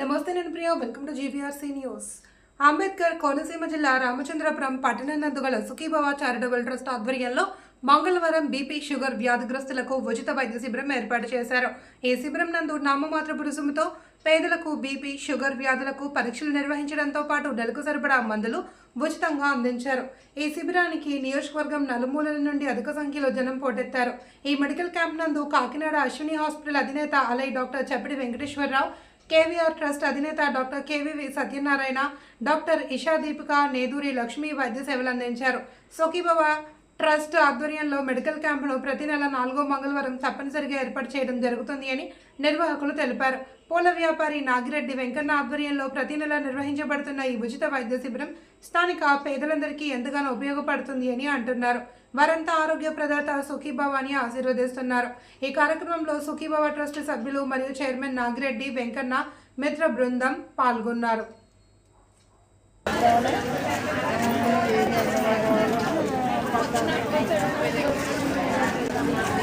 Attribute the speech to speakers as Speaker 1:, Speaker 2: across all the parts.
Speaker 1: నమస్తే నేను Priya. Welcome to GVRC news Ambedkar Konaseema జిల్లా రామచంద్రపురం పట్టణం నందు గల సుఖీభవ చారిటబుల్ ట్రస్ట్ ఆధ్వర్యంలో మంగళవారం బీపీ షుగర్ వ్యాధిగ్రస్తులకు ఉచిత వైద్య శిబిరం ఏర్పాటు చేశారు. ఈ శిబిరం నందు నామమాత్రపు రుసుముతో పేదలకు బీపీ షుగర్ వ్యాధులకు పరీక్షలు నిర్వహించడంతో పాటు నెలకు సరిపడా మందులు ఉచితంగా అందించారు. ఈ శిబిరానికి నియోజకవర్గం నలుమూలల నుండి అధిక సంఖ్యలో జనం పోటెత్తారు. ఈ మెడికల్ క్యాంప్ నందు కాకినాడ అశ్విని హాస్పిటల్ అధినేత అలై doctor Chappidi Venkateswararao KVR trust అధినేత doctor KVV Satyanarayana doctor Isha Deepika Neduri Lakshmi వైద్య సేవలు అందించారు. సోకిబాబా ట్రస్ట్ ఆధ్వర్యంలో మెడికల్ క్యాంపును ప్రతి నెల నాలుగో మంగళవారం తప్పనిసరిగా ఏర్పాటు చేయడం జరుగుతుంది అని నిర్వాహకులు తెలిపారు. పూల వ్యాపారి నాగిరెడ్డి వెంకన్న ఆధ్వర్యంలో ప్రతి నెల నిర్వహించబడుతున్న ఈ ఉచిత వైద్య శిబిరం స్థానిక పేదలందరికీ ఎంతగానో ఉపయోగపడుతుంది అని అంటున్నారు. వారంతా ఆరోగ్య ప్రదాత సుఖీబాబా అని ఆశీర్వదిస్తున్నారు. ఈ కార్యక్రమంలో సుఖీభావ ట్రస్ట్ సభ్యులు మరియు చైర్మన్ నాగిరెడ్డి వెంకన్న మిత్ర బృందం పాల్గొన్నారు. Thank you.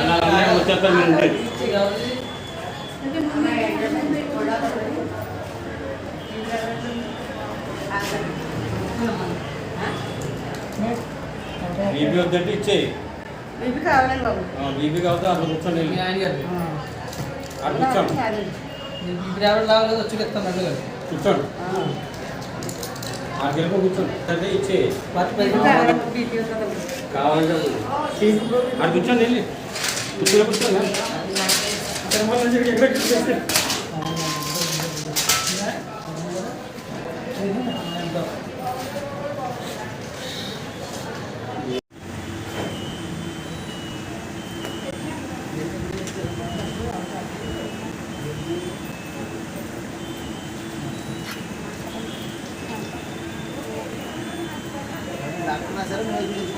Speaker 2: వచ్చేస్తారు మీరు ఉండండి. బీపీ వద్దంటే ఇచ్చేయి.
Speaker 3: ఇవి కావాలండి బాబు.
Speaker 2: ఆ, బీపీ కావద్దు అక్కడ కూర్చోండి. అక్కడ కూర్చోండి.
Speaker 4: ఇప్పుడు ఎవరు రావాలి వచ్చి గారు.
Speaker 2: కూర్చోండి. ఆ. గెలుపు కూర్చోండి. సరే ఇచ్చేయి. కావాలంటే అక్కడ కూర్చోండి వెళ్ళి. Terima kasih telah
Speaker 4: Gracias.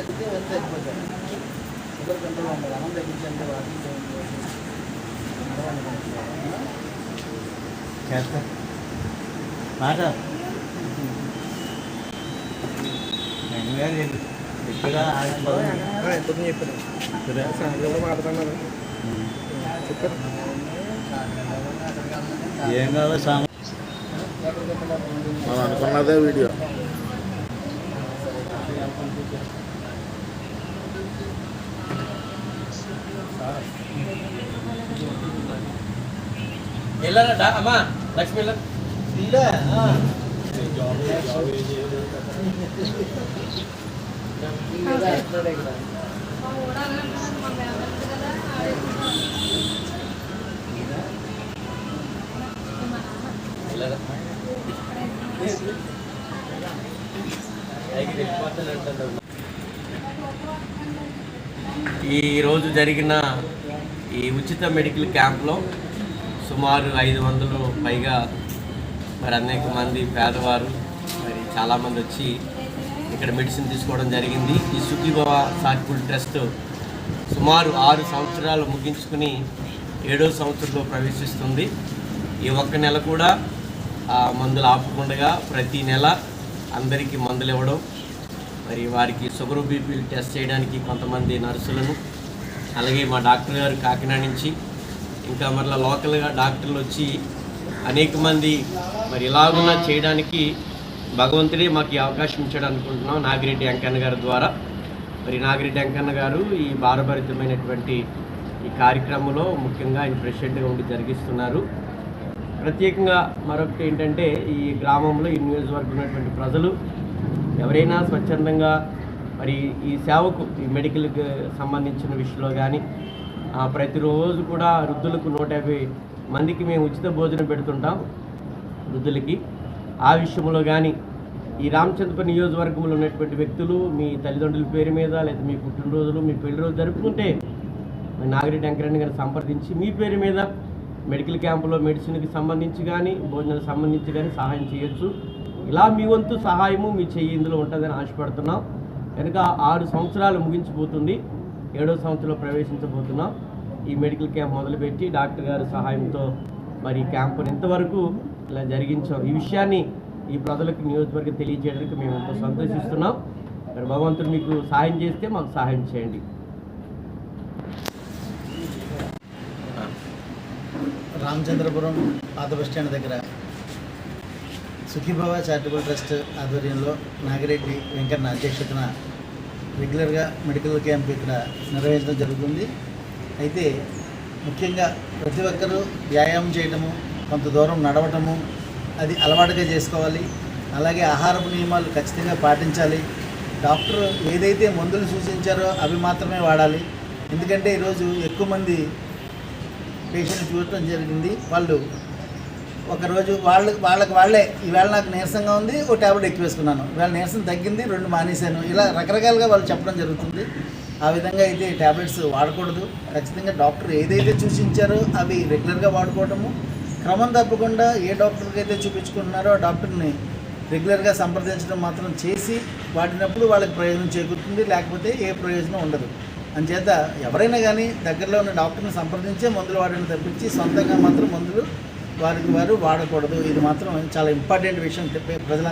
Speaker 4: తగ్గితే వెళ్తే తగ్గిపోతారు షుగర్ కంట్రోల్ ఉండదు అన్నం తగ్గించండి వాకింగ్
Speaker 5: చేస్తా మాట ఎక్కువగా
Speaker 4: పొద్దున చెప్పారు
Speaker 5: ఏం కావాలి సామ
Speaker 6: మనం అనుకున్నదే వీడియో
Speaker 4: వెళ్ళారట అమ్మా లక్ష్మి వెళ్ళ ఈరోజు జరిగిన ఈ ఉచిత మెడికల్ క్యాంప్లో సుమారు ఐదు వందలు పైగా మరి అనేక మంది పేదవారు మరి చాలామంది వచ్చి ఇక్కడ మెడిసిన్ తీసుకోవడం జరిగింది. ఈ సుఖీభవ చారిటబుల్ ట్రస్ట్ సుమారు ఆరు సంవత్సరాలు ముగించుకుని ఏడో సంవత్సరంలో ప్రవేశిస్తుంది. ఈ ఒక్క నెల కూడా ఆ మందులు ఆపకుండా ప్రతి నెల అందరికీ మందులు ఇవ్వడం మరి వారికి షుగర్ బీపీలు టెస్ట్ చేయడానికి కొంతమంది నర్సులను అలాగే మా డాక్టర్ గారు కాకినాడ నుంచి ఇంకా మరలా లోకల్గా డాక్టర్లు వచ్చి అనేక మంది మరి ఇలాగున్నా చేయడానికి భగవంతుడే మాకు ఈ అవకాశం ఇచ్చాడు అనుకుంటున్నాం నాగిరెడ్డి వెంకన్న గారి ద్వారా. మరి నాగిరెడ్డి వెంకన్న గారు ఈ భారభరితమైనటువంటి ఈ కార్యక్రమంలో ముఖ్యంగా ఆయన ప్రెసిడెంట్గా ఉండి జరిగిస్తున్నారు. ప్రత్యేకంగా మరొకటి ఏంటంటే ఈ గ్రామంలో ఈ నియోజకవర్గం ఉన్నటువంటి ప్రజలు ఎవరైనా స్వచ్ఛందంగా మరి ఈ సేవకు ఈ మెడికల్కి సంబంధించిన విషయంలో కానీ ప్రతిరోజు కూడా వృద్ధులకు నూట యాభై మందికి మేము ఉచిత భోజనం పెడుతుంటాం వృద్ధులకి. ఆ విషయంలో కానీ ఈ రామచంద్రపురం నియోజకవర్గంలో ఉన్నటువంటి వ్యక్తులు మీ తల్లిదండ్రుల పేరు మీద లేదా మీ పుట్టినరోజులు మీ పెళ్ళి రోజు జరుపుకుంటే మీ నాగిరెడ్డి వెంకరెడ్డి గారిని సంప్రదించి మీ పేరు మీద మెడికల్ క్యాంపులో మెడిసిన్కి సంబంధించి కానీ భోజనాలకు సంబంధించి కానీ సహాయం చేయొచ్చు. ఇలా మీ వంతు సహాయము మీ చెయ్యి ఇందులో ఉంటుందని ఆశపడుతున్నాం. కనుక ఆరు సంవత్సరాలు ముగించిపోతుంది. ఏడో సంవత్సరంలో ప్రవేశించబోతున్నాం. ఈ మెడికల్ క్యాంప్ మొదలుపెట్టి డాక్టర్ గారి సహాయంతో మరి క్యాంపును క్యాంపుని ఇంతవరకు ఇలా జరిగించాం. ఈ విషయాన్ని ఈ ప్రజలకు నియోజకవర్గం తెలియజేయడానికి మేము ఎంతో సంతోషిస్తున్నాం. మరి భగవంతుడు మీకు సహాయం చేస్తే మాకు సహాయం చేయండి.
Speaker 5: రామచంద్రపురం పాత బస్ స్టాండ్ దగ్గర సుఖీభవ చారిటబుల్ ట్రస్ట్ ఆధ్వర్యంలో నాగిరెడ్డి వెంకన్న అధ్యక్షతన రెగ్యులర్గా మెడికల్ క్యాంప్ ఇక్కడ నిర్వహించడం జరుగుతుంది. అయితే ముఖ్యంగా ప్రతి ఒక్కరూ వ్యాయామం చేయటము కొంత దూరం నడవటము అది అలవాటుగా చేసుకోవాలి. అలాగే ఆహారపు నియమాలు ఖచ్చితంగా పాటించాలి. డాక్టర్ ఏదైతే మందులు సూచించారో అవి మాత్రమే వాడాలి. ఎందుకంటే ఈరోజు ఎక్కువ మంది పేషెంట్ చూడటం జరిగింది. వాళ్ళు ఒకరోజు వాళ్ళకి వాళ్ళకి వాళ్ళే ఈవేళ నాకు నీరసంగా ఉంది ఓ ట్యాబ్లెట్ ఎక్కువ వేసుకున్నాను ఇవాళ నీరసం తగ్గింది రెండు మానేశాను. ఇలా రకరకాలుగా వాళ్ళు చెప్పడం జరుగుతుంది. ఆ విధంగా అయితే ట్యాబ్లెట్స్ వాడకూడదు. ఖచ్చితంగా డాక్టర్ ఏదైతే సూచించారో అవి రెగ్యులర్గా వాడుకోవటము. క్రమం తప్పకుండా ఏ డాక్టర్కి అయితే చూపించుకుంటున్నారో ఆ డాక్టర్ని రెగ్యులర్గా సంప్రదించడం మాత్రం చేసి వాడినప్పుడు వాళ్ళకి ప్రయోజనం చేకూరుతుంది. లేకపోతే ఏ ప్రయోజనం ఉండదు. అంచేత ఎవరైనా కానీ దగ్గరలో ఉన్న డాక్టర్ని సంప్రదించే మందులు వాడని తప్పించి సొంతంగా మాత్రం మందులు వారికి వారు వాడకూడదు. ఇది మాత్రం చాలా ఇంపార్టెంట్ విషయం చెప్పే ప్రజల